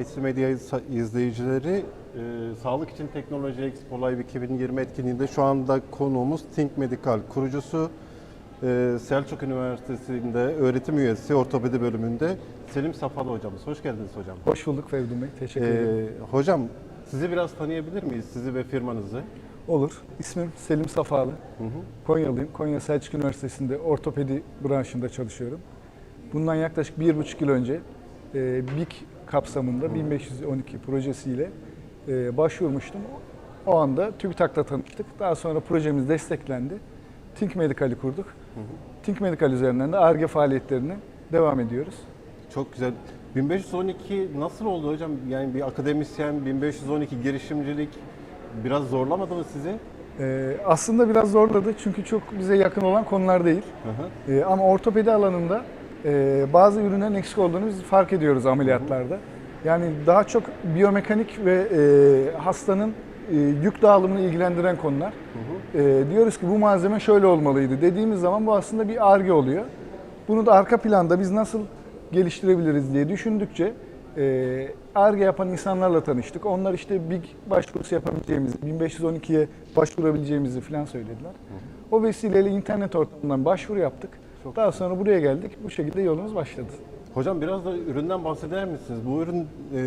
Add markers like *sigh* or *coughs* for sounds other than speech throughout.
IC Medya iz- izleyicileri. Ee, Sağlık için Teknoloji Expo Live 2020 etkinliğinde şu anda konuğumuz Think Medical kurucusu e, Selçuk Üniversitesi'nde öğretim üyesi ortopedi bölümünde Selim Safalı hocamız. Hoş geldiniz hocam. Hoş bulduk Feridun Bey. Teşekkür ederim. Ee, hocam sizi biraz tanıyabilir miyiz? Sizi ve firmanızı. Olur. İsmim Selim Safalı. Konyalıyım. Konya Selçuk Üniversitesi'nde ortopedi branşında çalışıyorum. Bundan yaklaşık bir buçuk yıl önce e, BİK kapsamında 1512 projesiyle e, başvurmuştum. O anda TÜBİTAK'la tanıştık. Daha sonra projemiz desteklendi. Think Medical'i kurduk. Think Medical üzerinden de ARGE faaliyetlerine devam ediyoruz. Çok güzel. 1512 nasıl oldu hocam? Yani bir akademisyen 1512 girişimcilik biraz zorlamadı mı sizi? E, aslında biraz zorladı çünkü çok bize yakın olan konular değil. Hı hı. Ee, ama ortopedi alanında e, bazı ürünlerin eksik olduğunu biz fark ediyoruz ameliyatlarda. Yani daha çok biyomekanik ve e, hastanın e, yük dağılımını ilgilendiren konular. E, diyoruz ki bu malzeme şöyle olmalıydı dediğimiz zaman bu aslında bir arge oluyor. Bunu da arka planda biz nasıl geliştirebiliriz diye düşündükçe e, arge yapan insanlarla tanıştık. Onlar işte big başvurusu yapabileceğimizi, 1512'ye başvurabileceğimizi falan söylediler. O vesileyle internet ortamından başvuru yaptık. Çok Daha sonra buraya geldik. Bu şekilde yolumuz başladı. Hocam biraz da üründen bahseder misiniz? Bu ürün e,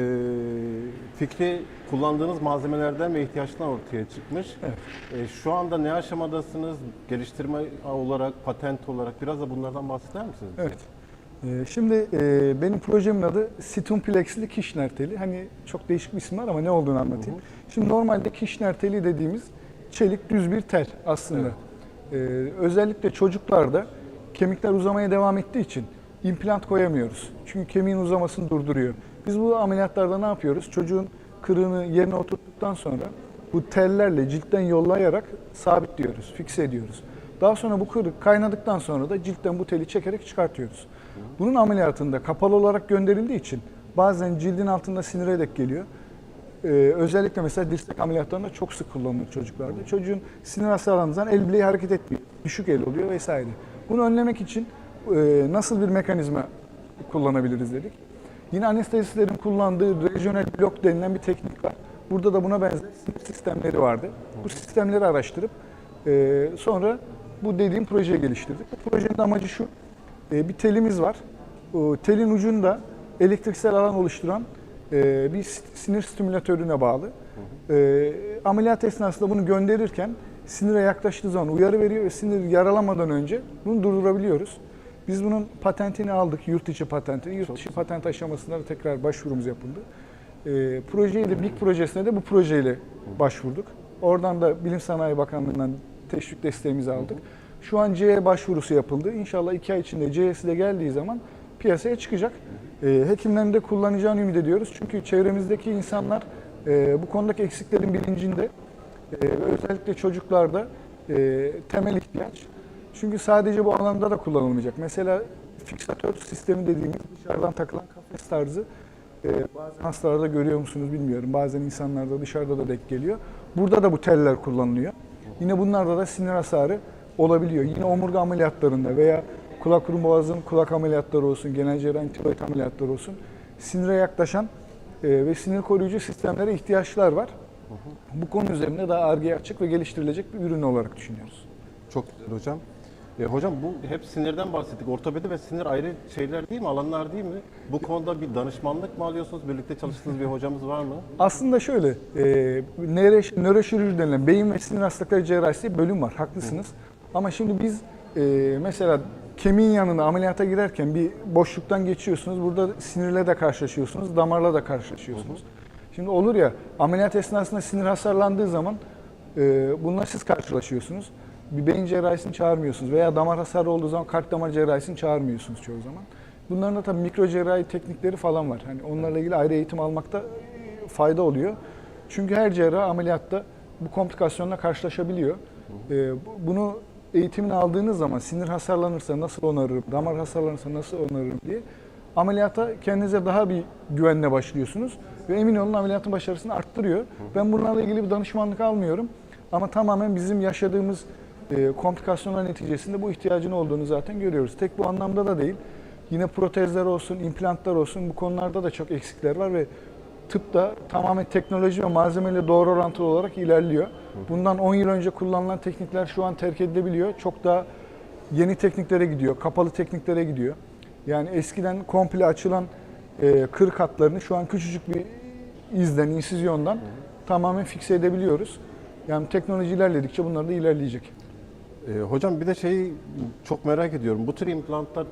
fikri kullandığınız malzemelerden ve ihtiyaçtan ortaya çıkmış. Evet. E, şu anda ne aşamadasınız? Geliştirme olarak, patent olarak biraz da bunlardan bahseder misiniz? Evet. Ee, Şimdi e, benim projemin adı Stumplex'li Kişner teli. Hani çok değişik bir isim var ama ne olduğunu anlatayım. Şimdi normalde Kişner teli dediğimiz çelik düz bir tel aslında. Ee, özellikle çocuklarda kemikler uzamaya devam ettiği için implant koyamıyoruz. Çünkü kemiğin uzamasını durduruyor. Biz bu ameliyatlarda ne yapıyoruz? Çocuğun kırığını yerine oturttuktan sonra bu tellerle ciltten yollayarak sabitliyoruz, fikse ediyoruz. Daha sonra bu kırık kaynadıktan sonra da ciltten bu teli çekerek çıkartıyoruz. Bunun ameliyatında kapalı olarak gönderildiği için bazen cildin altında sinire dek geliyor. Ee, özellikle mesela dirsek ameliyatlarında çok sık kullanılır çocuklarda. Çocuğun sinir hasarlandığından el bileği hareket etmiyor. Düşük el oluyor vesaire. Bunu önlemek için e, nasıl bir mekanizma kullanabiliriz dedik. Yine anestezistlerin kullandığı rejyonel blok denilen bir teknik var. Burada da buna benzer sinir sistemleri vardı. Bu sistemleri araştırıp e, sonra bu dediğim projeyi geliştirdik. Bu projenin amacı şu. e, bir telimiz var. O telin ucunda elektriksel alan oluşturan e, bir sinir stimülatörüne bağlı. E, ameliyat esnasında bunu gönderirken sinire yaklaştığı zaman uyarı veriyor ve sinir yaralamadan önce bunu durdurabiliyoruz. Biz bunun patentini aldık, yurt içi patentini. Yurt dışı patent aşamasında da tekrar başvurumuz yapıldı. E, projeyi de BİK projesine de bu projeyle başvurduk. Oradan da Bilim Sanayi Bakanlığı'ndan teşvik desteğimizi aldık. Şu an CE başvurusu yapıldı. İnşallah iki ay içinde CE'si de geldiği zaman piyasaya çıkacak. E, hekimlerin de kullanacağını ümit ediyoruz. Çünkü çevremizdeki insanlar e, bu konudaki eksiklerin bilincinde. E, özellikle çocuklarda e, temel ihtiyaç. Çünkü sadece bu alanda da kullanılmayacak. Mesela fiksatör sistemi dediğimiz dışarıdan takılan kafes tarzı e, bazen hastalarda görüyor musunuz bilmiyorum. Bazen insanlarda dışarıda da denk geliyor. Burada da bu teller kullanılıyor. Yine bunlarda da sinir hasarı olabiliyor. Yine omurga ameliyatlarında veya kulak burun boğazın kulak ameliyatları olsun, genel cerrahi tiroid ameliyatları olsun. Sinire yaklaşan e, ve sinir koruyucu sistemlere ihtiyaçlar var. Bu konu üzerinde daha argeye açık ve geliştirilecek bir ürün olarak düşünüyoruz. Çok güzel hocam. E, hocam bu hep sinirden bahsettik. Ortopedi ve sinir ayrı şeyler değil mi? Alanlar değil mi? Bu konuda bir danışmanlık mı alıyorsunuz? Birlikte çalıştığınız bir hocamız var mı? Aslında şöyle, e, nöro- nöroşirurji denilen beyin ve sinir hastalıkları cerrahisi bölüm var, haklısınız. Ama şimdi biz e, mesela kemiğin yanına ameliyata girerken bir boşluktan geçiyorsunuz. Burada sinirle de karşılaşıyorsunuz, damarla da karşılaşıyorsunuz. Şimdi olur ya ameliyat esnasında sinir hasarlandığı zaman e, bununla siz karşılaşıyorsunuz. Bir beyin cerrahisini çağırmıyorsunuz veya damar hasarı olduğu zaman kalp damar cerrahisini çağırmıyorsunuz çoğu zaman. Bunların da tabii mikro cerrahi teknikleri falan var. Hani onlarla ilgili ayrı eğitim almakta fayda oluyor. Çünkü her cerrah ameliyatta bu komplikasyonla karşılaşabiliyor. E, bu- bunu eğitimini aldığınız zaman sinir hasarlanırsa nasıl onarırım, damar hasarlanırsa nasıl onarırım diye ameliyata kendinize daha bir güvenle başlıyorsunuz ve emin olun ameliyatın başarısını arttırıyor. Ben bunlarla ilgili bir danışmanlık almıyorum ama tamamen bizim yaşadığımız e, komplikasyonlar neticesinde bu ihtiyacın olduğunu zaten görüyoruz. Tek bu anlamda da değil. Yine protezler olsun, implantlar olsun bu konularda da çok eksikler var ve tıp da tamamen teknoloji ve malzemeyle doğru orantılı olarak ilerliyor. Bundan 10 yıl önce kullanılan teknikler şu an terk edilebiliyor. Çok daha yeni tekniklere gidiyor, kapalı tekniklere gidiyor. Yani eskiden komple açılan e, kırık hatlarını şu an küçücük bir izden, insizyondan tamamen fikse edebiliyoruz. Yani teknoloji ilerledikçe bunlar da ilerleyecek. Ee, hocam bir de şeyi çok merak ediyorum. Bu tür implantlar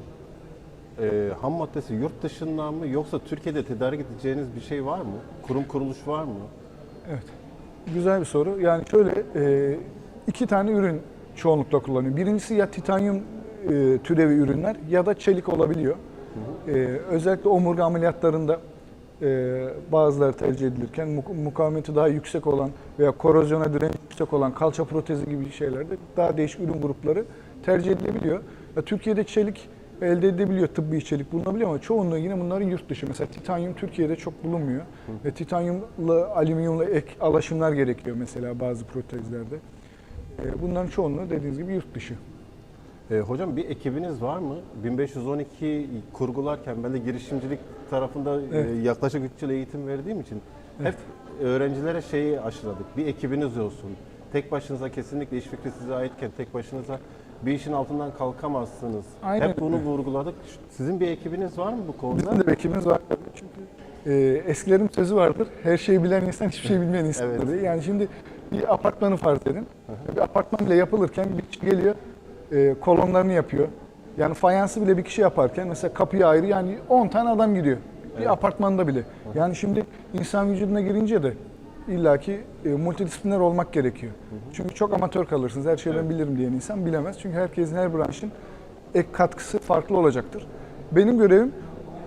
e, ham maddesi yurt dışından mı yoksa Türkiye'de tedarik edeceğiniz bir şey var mı? Kurum kuruluş var mı? Evet. Güzel bir soru. Yani şöyle e, iki tane ürün çoğunlukla kullanıyor. Birincisi ya titanyum e, türevi ürünler ya da çelik olabiliyor. E, özellikle omurga ameliyatlarında e, bazıları tercih edilirken muk- mukavemeti daha yüksek olan veya korozyona direnci yüksek olan kalça protezi gibi şeylerde daha değişik ürün grupları tercih edilebiliyor. Ya, Türkiye'de çelik elde edilebiliyor, tıbbi çelik bulunabiliyor ama çoğunluğu yine bunların yurt dışı. Mesela titanyum Türkiye'de çok bulunmuyor. Ve titanyumla, alüminyumla ek alaşımlar gerekiyor mesela bazı protezlerde. E, Bunların çoğunluğu dediğiniz gibi yurt dışı. Ee, hocam bir ekibiniz var mı? 1512 kurgularken ben de girişimcilik tarafında e, Evet. yaklaşık 3 yıl eğitim verdiğim için hep öğrencilere şeyi aşıladık. Bir ekibiniz olsun. Tek başınıza kesinlikle iş fikri size aitken tek başınıza bir işin altından kalkamazsınız. Aynen Hep bunu vurguladık. Sizin bir ekibiniz var mı bu konuda? Bizim de bekimiz var tabii çünkü e, eskilerin sözü vardır. Her şeyi bilen insan hiçbir şey bilmeyen insandır Evet. Yani şimdi bir apartmanı farz edin. Bir apartman bile yapılırken bir kişi geliyor e, kolonlarını yapıyor. Yani fayansı bile bir kişi yaparken mesela kapıya ayrı yani 10 tane adam giriyor. Bir apartmanda bile. Yani şimdi insan vücuduna girince de illaki e, multidisipliner olmak gerekiyor. Çünkü çok amatör kalırsınız. Her şeyi ben bilirim diyen insan bilemez. Çünkü herkesin her branşın ek katkısı farklı olacaktır. Benim görevim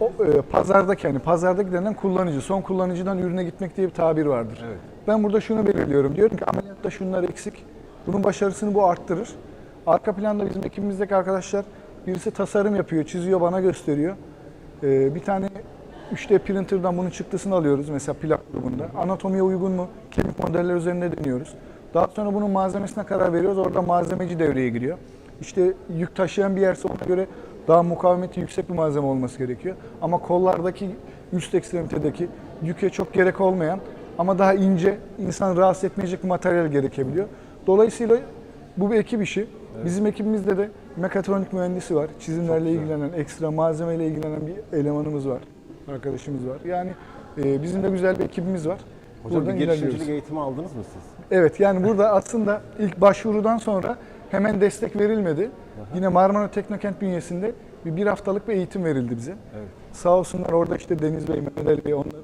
o, e, pazardaki yani pazarda denilen kullanıcı, son kullanıcıdan ürüne gitmek diye bir tabir vardır. Evet. Ben burada şunu belirliyorum. Diyorum ki ameliyatta şunlar eksik. Bunun başarısını bu arttırır. Arka planda bizim ekibimizdeki arkadaşlar birisi tasarım yapıyor, çiziyor, bana gösteriyor. Ee, bir tane 3D printer'dan bunun çıktısını alıyoruz mesela plak grubunda. Anatomiye uygun mu? Kemik modeller üzerinde deniyoruz. Daha sonra bunun malzemesine karar veriyoruz. Orada malzemeci devreye giriyor. İşte yük taşıyan bir yerse ona göre daha mukavemeti yüksek bir malzeme olması gerekiyor. Ama kollardaki üst ekstremitedeki yüke çok gerek olmayan ama daha ince, insan rahatsız etmeyecek bir materyal gerekebiliyor. Dolayısıyla bu bir ekip işi. Bizim ekibimizde de mekatronik mühendisi var. Çizimlerle ilgilenen, ekstra malzemeyle ilgilenen bir elemanımız var. Arkadaşımız var. Yani e, bizim de güzel bir ekibimiz var. Hocam Buradan bir girişimcilik eğitimi aldınız mı siz? Evet yani burada aslında ilk başvurudan sonra hemen destek verilmedi. Yine Marmara Teknokent bünyesinde bir, bir haftalık bir eğitim verildi bize. Evet. Sağ olsunlar orada işte Deniz Bey, Mehmet Ali Bey onların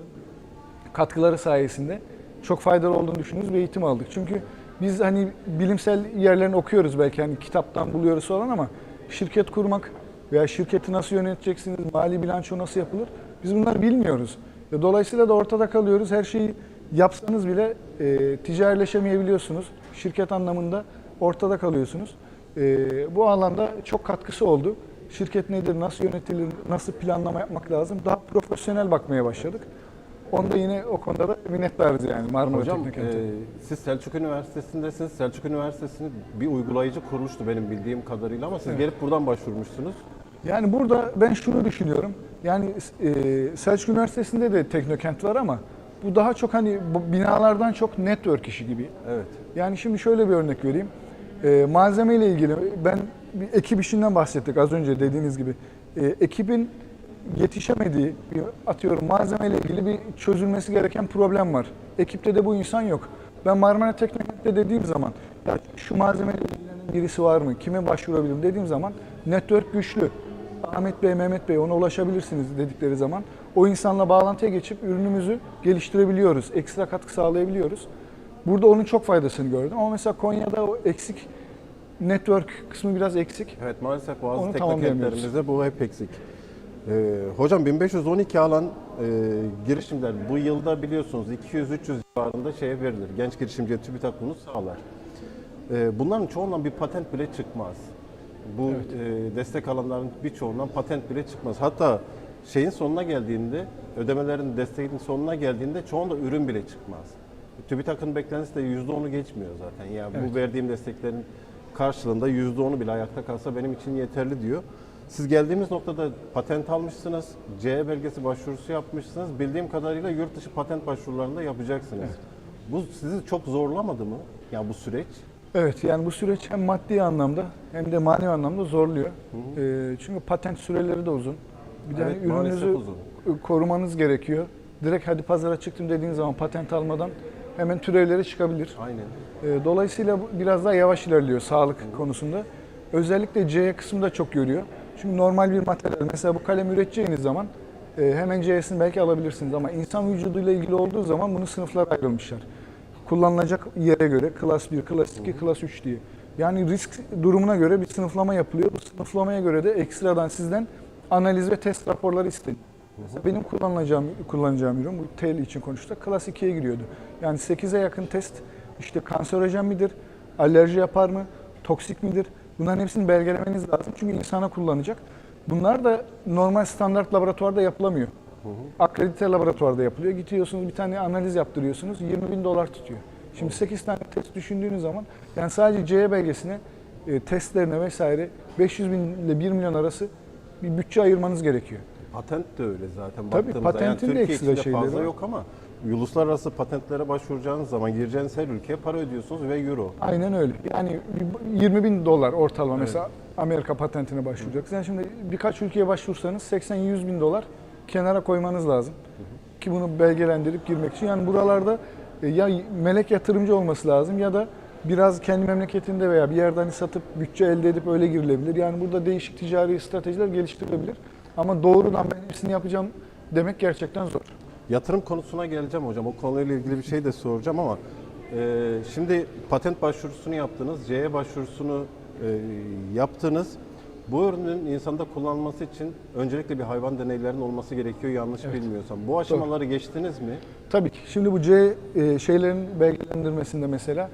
katkıları sayesinde çok faydalı olduğunu düşündüğümüz bir eğitim aldık. Çünkü biz hani bilimsel yerlerini okuyoruz belki hani kitaptan buluyoruz falan ama şirket kurmak veya şirketi nasıl yöneteceksiniz, mali bilanço nasıl yapılır biz bunları bilmiyoruz. Dolayısıyla da ortada kalıyoruz. Her şeyi yapsanız bile e, ticarileşemeyebiliyorsunuz. Şirket anlamında ortada kalıyorsunuz. E, bu alanda çok katkısı oldu. Şirket nedir, nasıl yönetilir, nasıl planlama yapmak lazım daha profesyonel bakmaya başladık. Onda yine o konuda da minnettarız yani Marmara Hocam Teknokent'e. e, siz Selçuk Üniversitesi'ndesiniz. Selçuk Üniversitesi'nin bir uygulayıcı kurmuştu benim bildiğim kadarıyla ama siz gelip buradan başvurmuşsunuz. Yani burada ben şunu düşünüyorum. Yani e, Selçuk Üniversitesi'nde de Teknokent var ama bu daha çok hani binalardan çok network işi gibi. Evet. Yani şimdi şöyle bir örnek vereyim. E, malzeme ile ilgili ben bir ekip işinden bahsettik az önce dediğiniz gibi. E, ekibin yetişemediği, bir, atıyorum malzeme ile ilgili bir çözülmesi gereken problem var. Ekipte de bu insan yok. Ben Marmara Teknokent'te dediğim zaman ya şu malzemeyle ilgilenen birisi var mı? Kime başvurabilirim dediğim zaman network güçlü. Ahmet Bey, Mehmet Bey ona ulaşabilirsiniz dedikleri zaman o insanla bağlantıya geçip ürünümüzü geliştirebiliyoruz. Ekstra katkı sağlayabiliyoruz. Burada onun çok faydasını gördüm. Ama mesela Konya'da o eksik network kısmı biraz eksik. Evet maalesef bazı Onu teknokentlerimizde bu hep eksik. Ee, hocam 1512 alan e, girişimler bu yılda biliyorsunuz 200-300 civarında şeye verilir. Genç girişimciye TÜBİTAK bunu sağlar. Ee, bunların çoğundan bir patent bile çıkmaz. Bu e, destek alanların birçoğundan patent bile çıkmaz. Hatta şeyin sonuna geldiğinde, ödemelerin desteğinin sonuna geldiğinde çoğunda ürün bile çıkmaz. TÜBİTAK'ın beklentisi de %10'u geçmiyor zaten. Yani bu verdiğim desteklerin karşılığında %10'u bile ayakta kalsa benim için yeterli diyor. Siz geldiğimiz noktada patent almışsınız, CE belgesi başvurusu yapmışsınız. Bildiğim kadarıyla yurt dışı patent başvurularında yapacaksınız. Bu sizi çok zorlamadı mı? Ya bu süreç? Evet yani bu süreç hem maddi anlamda hem de manevi anlamda zorluyor. Ee, çünkü patent süreleri de uzun. Bir de Evet, hani maalesef ürününüzü uzun. korumanız gerekiyor. Direkt hadi pazara çıktım dediğiniz zaman patent almadan hemen türevleri çıkabilir. Aynen. Ee, Dolayısıyla biraz daha yavaş ilerliyor sağlık konusunda. Özellikle C kısmı da çok görüyor. Çünkü normal bir materyal, mesela bu kalem üreteceğiniz zaman e, hemen C'sini belki alabilirsiniz ama insan vücuduyla ilgili olduğu zaman bunu sınıflara ayrılmışlar. Kullanılacak yere göre klas 1, klas 2, klas 3 diye. Yani risk durumuna göre bir sınıflama yapılıyor. Bu sınıflamaya göre de ekstradan sizden analiz ve test raporları. Mesela benim kullanacağım kullanacağım ürün bu tel için konuştuk. Klas 2'ye giriyordu. Yani 8'e yakın test işte kanserojen midir? Alerji yapar mı? Toksik midir? Bunların hepsini belgelemeniz lazım. Çünkü insana kullanacak. Bunlar da normal standart laboratuvarda yapılamıyor. Akredite laboratuvarda yapılıyor. Gidiyorsunuz bir tane analiz yaptırıyorsunuz. 20 bin dolar tutuyor. Şimdi 8 tane test düşündüğünüz zaman yani sadece CE belgesine e, testlerine vesaire 500 bin ile 1 milyon arası bir bütçe ayırmanız gerekiyor. Patent de öyle zaten Tabii, patentin de Türkiye ekstra şeyleri fazla var. yok ama uluslararası patentlere başvuracağınız zaman gireceğiniz her ülkeye para ödüyorsunuz ve euro. Aynen öyle. Yani bir 20 bin dolar ortalama mesela Amerika patentine başvuracaksınız. Yani şimdi birkaç ülkeye başvursanız 80-100 bin dolar kenara koymanız lazım. Ki bunu belgelendirip girmek için. Yani buralarda e, ya melek yatırımcı olması lazım ya da biraz kendi memleketinde veya bir yerden satıp bütçe elde edip öyle girilebilir. Yani burada değişik ticari stratejiler geliştirilebilir. Ama doğrudan ben hepsini yapacağım demek gerçekten zor. Yatırım konusuna geleceğim hocam. O konuyla ilgili bir şey de soracağım ama e, şimdi patent başvurusunu yaptınız, CE başvurusunu e, yaptınız. Bu ürünün insanda kullanılması için öncelikle bir hayvan deneylerinin olması gerekiyor yanlış bilmiyorsam. Bu aşamaları geçtiniz mi? Tabii ki. Şimdi bu C e, şeylerin belgelendirmesinde mesela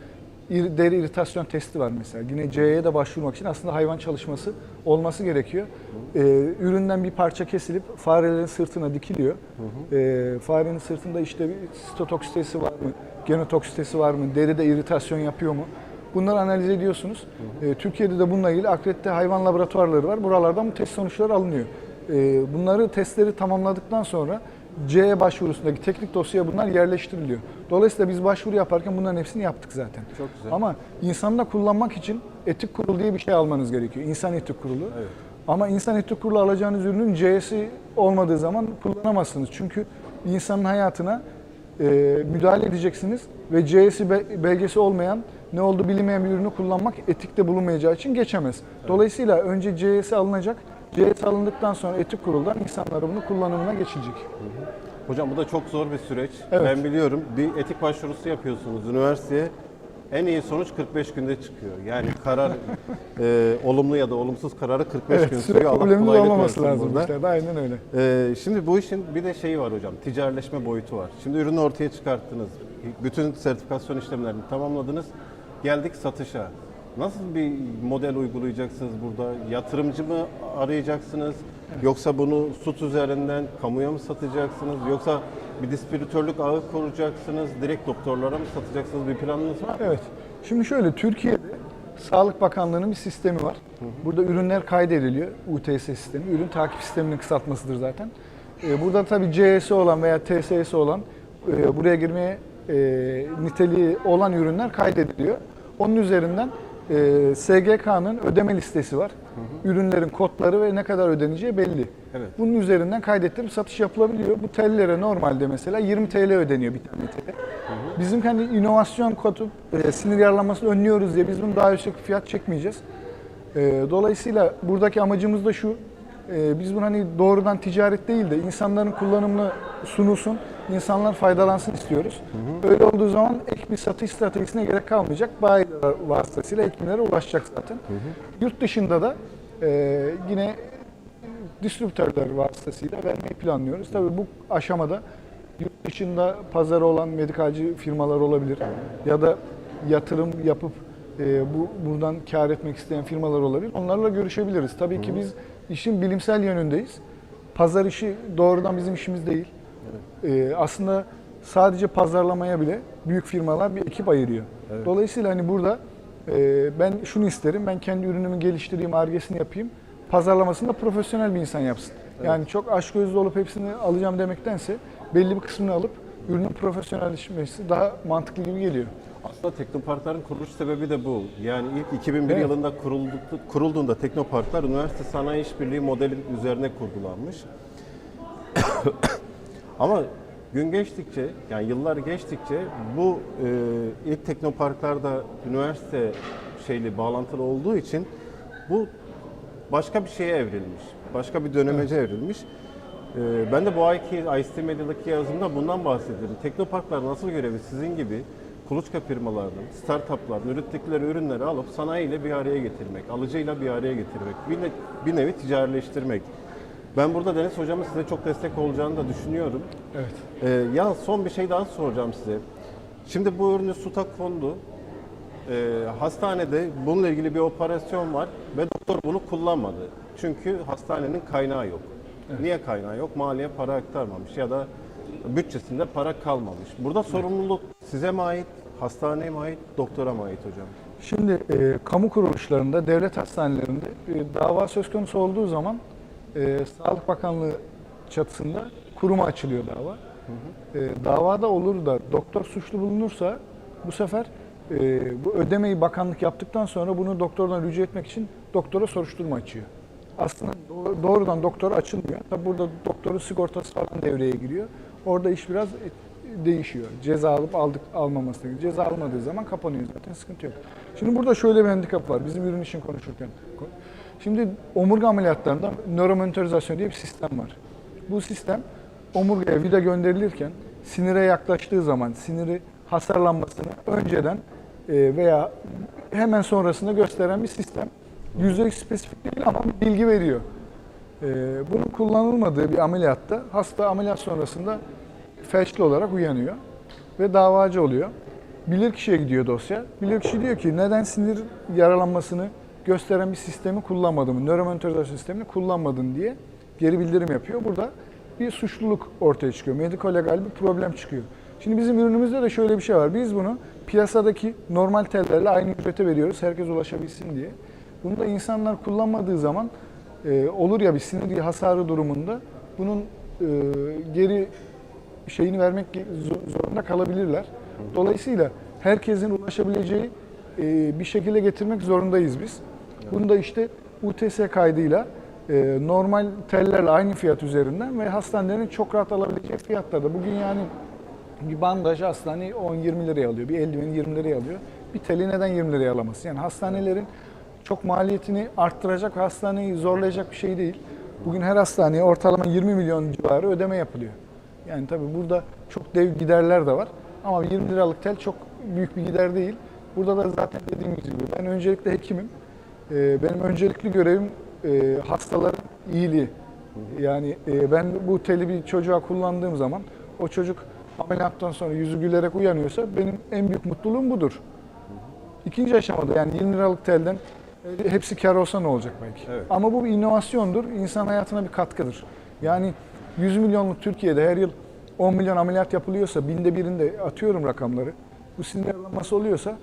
deri iritasyon testi var mesela. Yine C'ye de başvurmak için aslında hayvan çalışması olması gerekiyor. E, üründen bir parça kesilip farelerin sırtına dikiliyor. E, farenin sırtında işte bir sitotoksitesi var mı, genotoksitesi var mı, deride iritasyon yapıyor mu? Bunları analiz ediyorsunuz. E, Türkiye'de de bununla ilgili akredite hayvan laboratuvarları var. Buralardan bu test sonuçları alınıyor. E, bunları testleri tamamladıktan sonra CE başvurusundaki teknik dosyaya bunlar yerleştiriliyor. Dolayısıyla biz başvuru yaparken bunların hepsini yaptık zaten. Çok güzel. Ama insanda kullanmak için etik kurul diye bir şey almanız gerekiyor. İnsan etik kurulu. Evet. Ama insan etik kurulu alacağınız ürünün C'si olmadığı zaman kullanamazsınız. Çünkü insanın hayatına e, müdahale edeceksiniz ve C'si be- belgesi olmayan ne oldu bilinmeyen bir ürünü kullanmak etikte bulunmayacağı için geçemez. Dolayısıyla önce C'si alınacak. C'si alındıktan sonra etik kuruldan insanlara bunu kullanımına geçilecek. Hocam bu da çok zor bir süreç. Evet. Ben biliyorum. Bir etik başvurusu yapıyorsunuz üniversiteye. En iyi sonuç 45 günde çıkıyor. Yani karar *laughs* e, olumlu ya da olumsuz kararı 45 gün Evet, sürüyor. Problemimiz kolaylık olmaması versin lazım burada. işte. de Aynen öyle. Ee, şimdi bu işin bir de şeyi var hocam, ticarileşme boyutu var. Şimdi ürünü ortaya çıkarttınız, bütün sertifikasyon işlemlerini tamamladınız, geldik satışa. Nasıl bir model uygulayacaksınız burada? Yatırımcı mı arayacaksınız? Yoksa bunu SUT üzerinden kamuya mı satacaksınız? Yoksa bir distribütörlük ağı kuracaksınız? Direkt doktorlara mı satacaksınız? Bir planınız var mı? Evet. Şimdi şöyle Türkiye'de Sağlık Bakanlığı'nın bir sistemi var. Burada ürünler kaydediliyor. UTS sistemi. Ürün takip sisteminin kısaltmasıdır zaten. Ee, Burada tabii CS'i olan veya TSS'i olan e, buraya girmeye e, niteliği olan ürünler kaydediliyor. Onun üzerinden e, SGK'nın ödeme listesi var. Ürünlerin kodları ve ne kadar ödeneceği belli. Evet. Bunun üzerinden kaydettirip satış yapılabiliyor. Bu tellere normalde mesela 20 TL ödeniyor bir tane tele. Bizim kendi inovasyon kodu e, sinir yaralanmasını önlüyoruz diye biz bunu daha yüksek fiyat çekmeyeceğiz. E, dolayısıyla buradaki amacımız da şu. E, biz bunu hani doğrudan ticaret değil de insanların kullanımına sunulsun, insanlar faydalansın istiyoruz. Öyle olduğu zaman ek bir satış stratejisine gerek kalmayacak. Bayiler vasıtasıyla ekimlere ulaşacak zaten. Yurt dışında da e, yine distribütörler vasıtasıyla vermeyi planlıyoruz. Tabii bu aşamada yurt dışında pazarı olan medikalci firmalar olabilir ya da yatırım yapıp e, bu buradan kar etmek isteyen firmalar olabilir. Onlarla görüşebiliriz. Tabii ki biz işin bilimsel yönündeyiz. Pazar işi doğrudan bizim işimiz değil. E, aslında sadece pazarlamaya bile büyük firmalar bir ekip ayırıyor. Dolayısıyla hani burada e, ben şunu isterim, ben kendi ürünümü geliştireyim, argesini yapayım. Pazarlamasını da profesyonel bir insan yapsın. Yani çok açgözlü olup hepsini alacağım demektense belli bir kısmını alıp ürünün profesyonelleşmesi daha mantıklı gibi geliyor. Aslında teknoparkların kuruluş sebebi de bu. Yani ilk 2001 Evet. yılında kuruldu, kurulduğunda teknoparklar üniversite sanayi işbirliği modeli üzerine kurgulanmış. *coughs* Ama gün geçtikçe, yani yıllar geçtikçe bu e, ilk teknoparklarda üniversite şeyli bağlantılı olduğu için bu başka bir şeye evrilmiş. Başka bir dönemece evrilmiş. E, ben de bu ayki ICT Medya'daki yazımda bundan bahsediyorum. Teknoparklar nasıl görevi sizin gibi kuluçka firmalarının, startupların ürettikleri ürünleri alıp sanayiyle bir araya getirmek, alıcıyla bir araya getirmek, bir, ne- bir nevi ticarileştirmek. Ben burada Deniz Hocam'ın size çok destek olacağını da düşünüyorum. Evet. Ee, ya son bir şey daha soracağım size. Şimdi bu ürünü suta kondu. Ee, hastanede bununla ilgili bir operasyon var ve doktor bunu kullanmadı. Çünkü hastanenin kaynağı yok. Niye kaynağı yok? Maliye para aktarmamış ya da bütçesinde para kalmamış. Burada sorumluluk size mi ait, hastaneye mi ait, doktora mı ait hocam? Şimdi e, kamu kuruluşlarında, devlet hastanelerinde e, dava söz konusu olduğu zaman e, Sağlık Bakanlığı çatısında kuruma açılıyor dava. E, davada olur da doktor suçlu bulunursa bu sefer e, bu ödemeyi bakanlık yaptıktan sonra bunu doktordan rücu etmek için doktora soruşturma açıyor. Aslında doğ- doğrudan doktora açılmıyor. Tabi burada doktorun sigortası falan devreye giriyor. Orada iş biraz e, değişiyor. Ceza alıp aldık almamasına göre. Ceza almadığı zaman kapanıyor zaten sıkıntı yok. Şimdi burada şöyle bir handikap var bizim ürün için konuşurken. Şimdi omurga ameliyatlarında nöromonitorizasyon diye bir sistem var. Bu sistem omurgaya vida gönderilirken sinire yaklaştığı zaman siniri hasarlanmasını önceden e, veya hemen sonrasında gösteren bir sistem. Yüzde spesifik değil ama bilgi veriyor. E, Bunun kullanılmadığı bir ameliyatta hasta ameliyat sonrasında felçli olarak uyanıyor ve davacı oluyor. Bilirkişiye gidiyor dosya. Bilirkişi diyor ki neden sinir yaralanmasını gösteren bir sistemi kullanmadın, nöromonitorizasyon sistemini kullanmadın diye geri bildirim yapıyor. Burada bir suçluluk ortaya çıkıyor. Mediko-legal bir problem çıkıyor. Şimdi bizim ürünümüzde de şöyle bir şey var. Biz bunu piyasadaki normal tellerle aynı ücrete veriyoruz. Herkes ulaşabilsin diye. Bunu da insanlar kullanmadığı zaman e, olur ya bir sinir hasarı durumunda bunun e, geri şeyini vermek zo- zorunda kalabilirler. Dolayısıyla herkesin ulaşabileceği e, bir şekilde getirmek zorundayız biz. Bunu da işte UTS kaydıyla e, normal tellerle aynı fiyat üzerinden ve hastanelerin çok rahat alabileceği fiyatlarda. Bugün yani bir bandaj hastane 10-20 liraya alıyor, bir eldiveni 20 liraya alıyor. Bir teli neden 20 liraya alamasın? Yani hastanelerin çok maliyetini arttıracak hastaneyi zorlayacak bir şey değil. Bugün her hastaneye ortalama 20 milyon civarı ödeme yapılıyor. Yani tabii burada çok dev giderler de var. Ama 20 liralık tel çok büyük bir gider değil. Burada da zaten dediğim gibi ben öncelikle hekimim. Ee, Benim öncelikli görevim e, hastaların iyiliği. Yani e, ben bu teli bir çocuğa kullandığım zaman o çocuk ameliyattan sonra yüzü gülerek uyanıyorsa benim en büyük mutluluğum budur. İkinci aşamada yani 20 liralık telden hepsi kar olsa ne olacak belki. Evet. Ama bu bir inovasyondur. insan hayatına bir katkıdır. Yani 100 milyonluk Türkiye'de her yıl 10 milyon ameliyat yapılıyorsa binde birinde atıyorum rakamları. Bu sinir yaralanması oluyorsa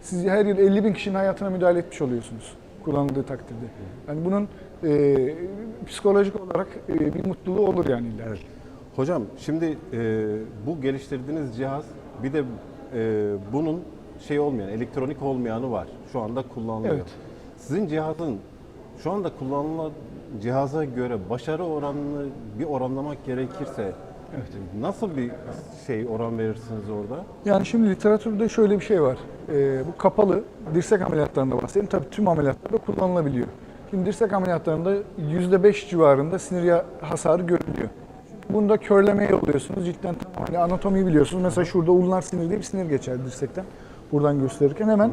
siz her yıl 50 bin kişinin hayatına müdahale etmiş oluyorsunuz kullanıldığı takdirde. Yani bunun e, psikolojik olarak e, bir mutluluğu olur yani illa. Hocam şimdi e, bu geliştirdiğiniz cihaz bir de e, bunun şey olmayan, elektronik olmayanı var. Şu anda kullanılıyor. Evet. Sizin cihazın şu anda kullanılan cihaza göre başarı oranını bir oranlamak gerekirse nasıl bir şey oran verirsiniz orada? Yani şimdi literatürde şöyle bir şey var. Ee, bu kapalı dirsek ameliyatlarında bahsedeyim. Tabii tüm ameliyatlarda kullanılabiliyor. Şimdi dirsek ameliyatlarında %5 civarında sinir ya- hasarı görülüyor. Bunda körlemeye yolluyorsunuz. Cidden tamam. Hani anatomiyi biliyorsunuz. Mesela şurada ulnar sinir diye bir sinir geçer dirsekten. Buradan gösterirken hemen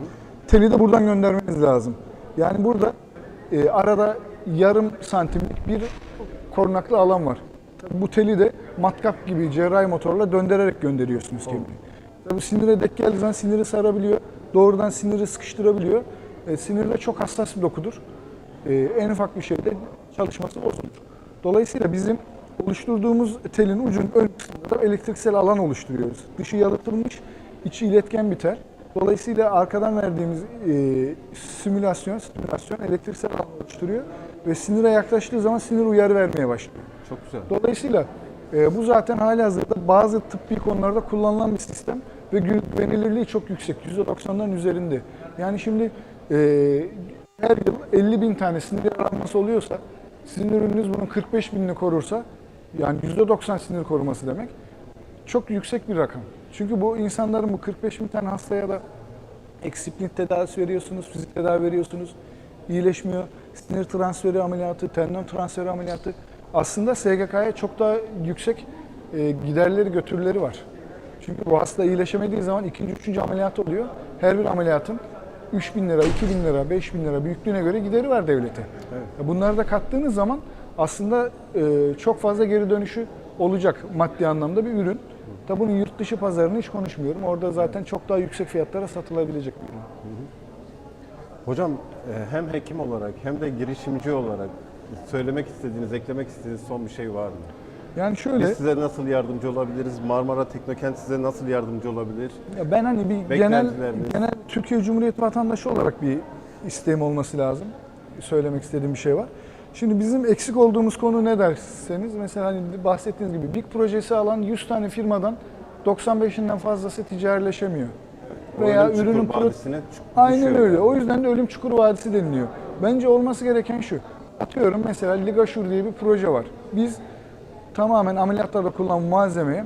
teli de buradan göndermeniz lazım. Yani burada e, arada yarım santimlik bir korunaklı alan var. Tabii bu teli de matkap gibi cerrahi motorla döndürerek gönderiyorsunuz kemiği. Tabii sinire dek geldiği zaman siniri sarabiliyor. Doğrudan siniri sıkıştırabiliyor. E, sinir de çok hassas bir dokudur. E, en ufak bir şeyde çalışması bozulur. Dolayısıyla bizim oluşturduğumuz telin ucunun ön kısmında da elektriksel alan oluşturuyoruz. Dışı yalıtılmış, içi iletken bir tel. Dolayısıyla arkadan verdiğimiz e, simülasyon, simülasyon elektriksel alan oluşturuyor ve sinire yaklaştığı zaman sinir uyarı vermeye başlıyor. Çok güzel. Dolayısıyla e, bu zaten halihazırda bazı tıbbi konularda kullanılan bir sistem ve gü- güvenilirliği çok yüksek. %90'ların üzerinde. Yani şimdi e, her yıl 50 bin tane sinir yaralanması oluyorsa sizin ürününüz bunun 45 binini korursa yani %90 sinir koruması demek çok yüksek bir rakam. Çünkü bu insanların bu 45 bin tane hastaya da eksiplit tedavisi veriyorsunuz, fizik tedavi veriyorsunuz, iyileşmiyor. Sinir transferi ameliyatı, tendon transferi ameliyatı. Aslında SGK'ya çok daha yüksek e, giderleri, götürüleri var. Çünkü bu hasta iyileşemediği zaman ikinci, üçüncü ameliyat oluyor. Her bir ameliyatın 3 bin lira, 2 bin lira, 5 bin lira büyüklüğüne göre gideri var devlete. Evet. Bunları da kattığınız zaman aslında e, çok fazla geri dönüşü olacak maddi anlamda bir ürün. Tabi bunun yurt dışı pazarını hiç konuşmuyorum. Orada zaten çok daha yüksek fiyatlara satılabilecek bir ürün. Hocam e, hem hekim olarak hem de girişimci olarak söylemek istediğiniz, eklemek istediğiniz son bir şey var mı? Yani şöyle, Biz size nasıl yardımcı olabiliriz? Marmara Teknokent size nasıl yardımcı olabilir? ya ben hani bir genel genel Türkiye Cumhuriyeti vatandaşı olarak bir isteğim olması lazım. Söylemek istediğim bir şey var. Şimdi bizim eksik olduğumuz konu ne derseniz mesela hani bahsettiğiniz gibi big projesi alan 100 tane firmadan 95'inden fazlası ticarileşemiyor. Veya Ölüm ürünün çukur pro- Aynen öyle. yani. O yüzden de ölüm çukuru vadisi deniliyor. Bence olması gereken şu. Atıyorum mesela Ligaşur diye bir proje var. Biz tamamen ameliyatlarda kullanılan malzemeye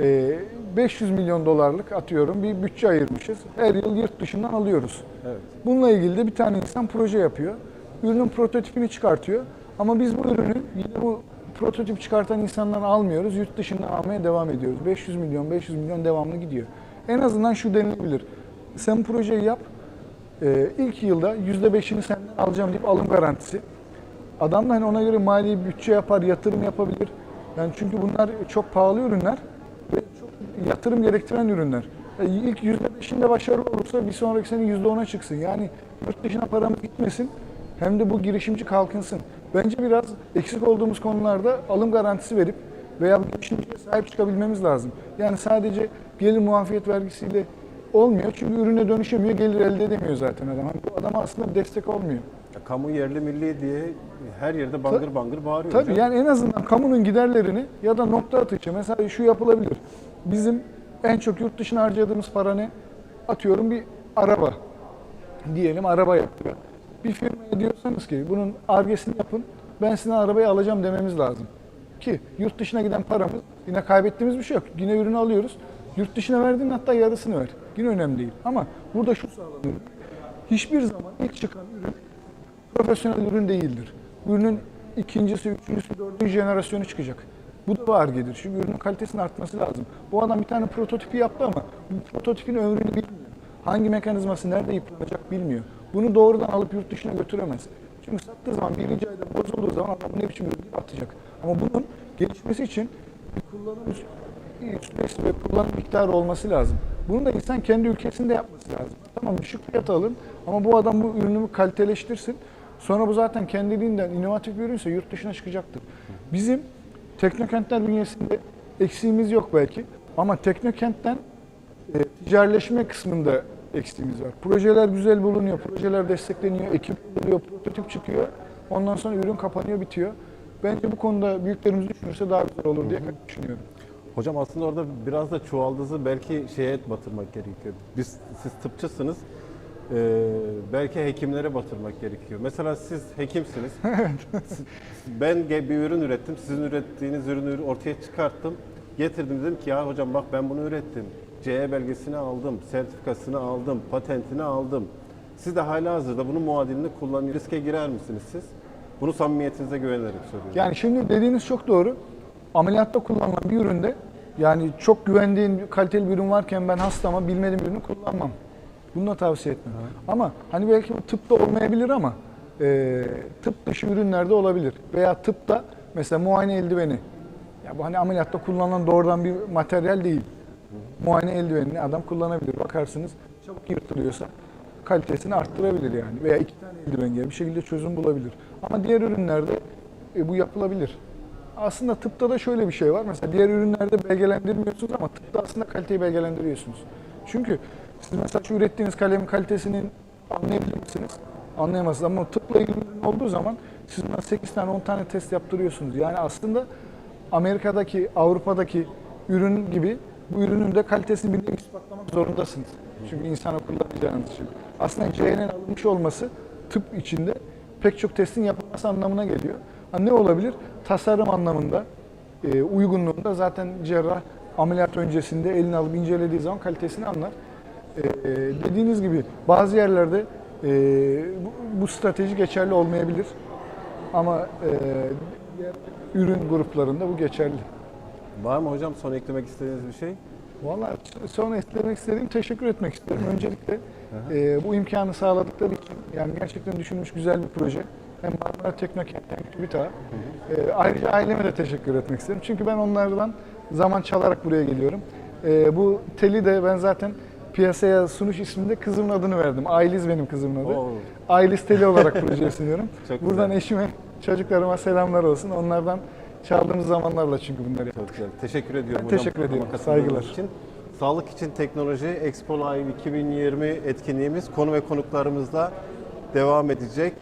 e, 500 milyon dolarlık atıyorum bir bütçe ayırmışız. Her yıl yurt dışından alıyoruz. Evet. Bununla ilgili de bir tane insan proje yapıyor. Ürünün prototipini çıkartıyor. Ama biz bu ürünü yine bu prototip çıkartan insandan almıyoruz. Yurt dışından almaya devam ediyoruz. 500 milyon, 500 milyon devamlı gidiyor. En azından şu denilebilir. Sen projeyi yap. Ee, ilk yılda %5'ini senden alacağım deyip alım garantisi. Adam da hani ona göre mali bütçe yapar, yatırım yapabilir. Yani çünkü bunlar çok pahalı ürünler ve çok yatırım gerektiren ürünler. E, İlk %5'inde başarılı olursa bir sonraki sene %10'a çıksın. Yani yurt dışına paramız gitmesin hem de bu girişimci kalkınsın. Bence biraz eksik olduğumuz konularda alım garantisi verip veya bu girişimciye sahip çıkabilmemiz lazım. Yani sadece gelir muafiyet vergisiyle olmuyor çünkü ürüne dönüşemiyor, gelir elde edemiyor zaten adam. Hani bu adama aslında destek olmuyor. Ya, Kamu yerli milli diye her yerde bangır bangır bağırıyor Tabii hocam. yani en azından kamunun giderlerini ya da nokta atışı mesela şu yapılabilir. Bizim en çok yurt dışına harcadığımız para ne? Atıyorum bir araba. Diyelim araba yapıyor. Bir firmaya diyorsanız ki bunun argesini yapın ben sizin arabayı alacağım dememiz lazım. Ki yurt dışına giden paramız yine kaybettiğimiz bir şey yok. Yine ürünü alıyoruz. Yurt dışına verdiğin hatta yarısını ver. Yine önemli değil. Ama burada şu sağlanıyor. Hiçbir zaman ilk çıkan ürün profesyonel ürün değildir. Ürünün ikincisi, üçüncüsü, dördüncü jenerasyonu çıkacak. Bu da var gelir. Çünkü ürünün kalitesinin artması lazım. Bu adam bir tane prototipi yaptı ama bu prototipin ömrünü bilmiyor. Hangi mekanizması nerede yıpranacak bilmiyor. Bunu doğrudan alıp yurt dışına götüremez. Çünkü sattığı zaman birinci ayda bozulduğu zaman adam ne biçim ürün atacak. Ama bunun gelişmesi için bir kullanım süresi ve kullanım miktarı olması lazım. Bunu da insan kendi ülkesinde yapması lazım. Tamam düşük fiyat alın ama bu adam bu ürünü kaliteleştirsin. Sonra bu zaten kendiliğinden inovatif bir ürünse yurt dışına çıkacaktır. Bizim teknokentler bünyesinde eksiğimiz yok belki ama teknokentten e, ticarileşme kısmında eksiğimiz var. Projeler güzel bulunuyor, projeler destekleniyor, ekip bulunuyor, prototip çıkıyor. Ondan sonra ürün kapanıyor, bitiyor. Bence bu konuda büyüklerimiz düşünürse daha güzel olur diye düşünüyorum. Hocam aslında orada biraz da çuvaldızı belki şeye batırmak gerekiyor. Biz siz tıpçısınız. Ee, belki hekimlere batırmak gerekiyor. Mesela siz hekimsiniz. *laughs* Ben bir ürün ürettim. Sizin ürettiğiniz ürünü ortaya çıkarttım. Getirdim dedim ki ya hocam bak ben bunu ürettim. CE belgesini aldım, sertifikasını aldım, patentini aldım. Siz de hala hazırda bunun muadilini kullanıyor. Riske girer misiniz siz? Bunu samimiyetinize güvenerek soruyorum. Yani şimdi dediğiniz çok doğru. Ameliyatta kullanılan bir üründe yani çok güvendiğin kaliteli bir ürün varken ben hastama bilmediğim ürünü kullanmam. Bunu da tavsiye etmem. Ama hani belki bu tıpta olmayabilir ama e, tıp dışı ürünlerde olabilir. Veya tıpta mesela muayene eldiveni. Ya bu hani ameliyatta kullanılan doğrudan bir materyal değil. Muayene eldivenini adam kullanabilir. Bakarsınız çabuk yırtılıyorsa kalitesini arttırabilir yani. Veya iki tane eldiven gibi bir şekilde çözüm bulabilir. Ama diğer ürünlerde e, bu yapılabilir. Aslında tıpta da şöyle bir şey var. Mesela diğer ürünlerde belgelendirmiyorsunuz ama tıpta aslında kaliteyi belgelendiriyorsunuz. Çünkü Siz mesela şu ürettiğiniz kalemin kalitesini anlayabilir misiniz? Anlayamazsınız ama tıpla ilgili olduğu zaman siz buna 8 tane 10 tane test yaptırıyorsunuz. Yani aslında Amerika'daki, Avrupa'daki ürün gibi bu ürünün de kalitesini bildiğini ispatlamak zorundasınız. Çünkü insana kullanacağınız için. Aslında CE'nin alınmış olması tıp içinde pek çok testin yapılması anlamına geliyor. Ne olabilir? Tasarım anlamında, e, uygunluğunda zaten cerrah ameliyat öncesinde elini alıp incelediği zaman kalitesini anlar. E, e, dediğiniz gibi bazı yerlerde bu, strateji geçerli olmayabilir. Ama ürün gruplarında bu geçerli. Var mı hocam son eklemek istediğiniz bir şey? Vallahi sonra eklemek istediğim teşekkür etmek isterim. Öncelikle e, bu imkanı sağladıkları için yani gerçekten düşünmüş güzel bir proje. Hem Marmara Teknokent hem TÜBİTAK'a. E, ayrıca aileme de teşekkür etmek isterim. Çünkü ben onlardan zaman çalarak buraya geliyorum. E, bu teli de ben zaten piyasaya sunuş isminde kızımın adını verdim. Ailiz benim kızımın adı. Oo. Ailiz teli olarak projeye sunuyorum. *laughs* Çok Buradan güzel. eşime, çocuklarıma selamlar olsun. Onlardan çaldığımız zamanlarla çünkü bunları yaptık. Çok güzel. Teşekkür ediyorum Ben hocam. teşekkür ediyorum. katıldığınız Saygılar. Için. Sağlık için teknoloji Expo Live 2020 etkinliğimiz konu ve konuklarımızla devam edecek.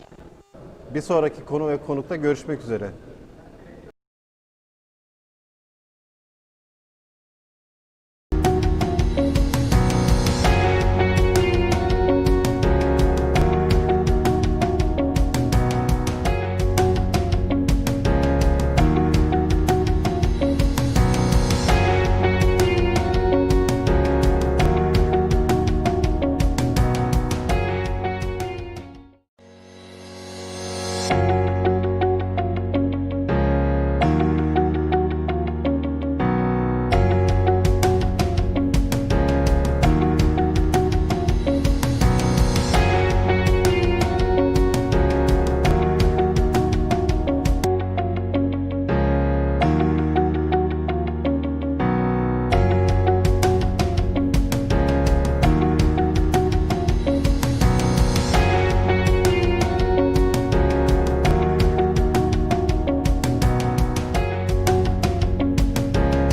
Bir sonraki konu ve konukta görüşmek üzere.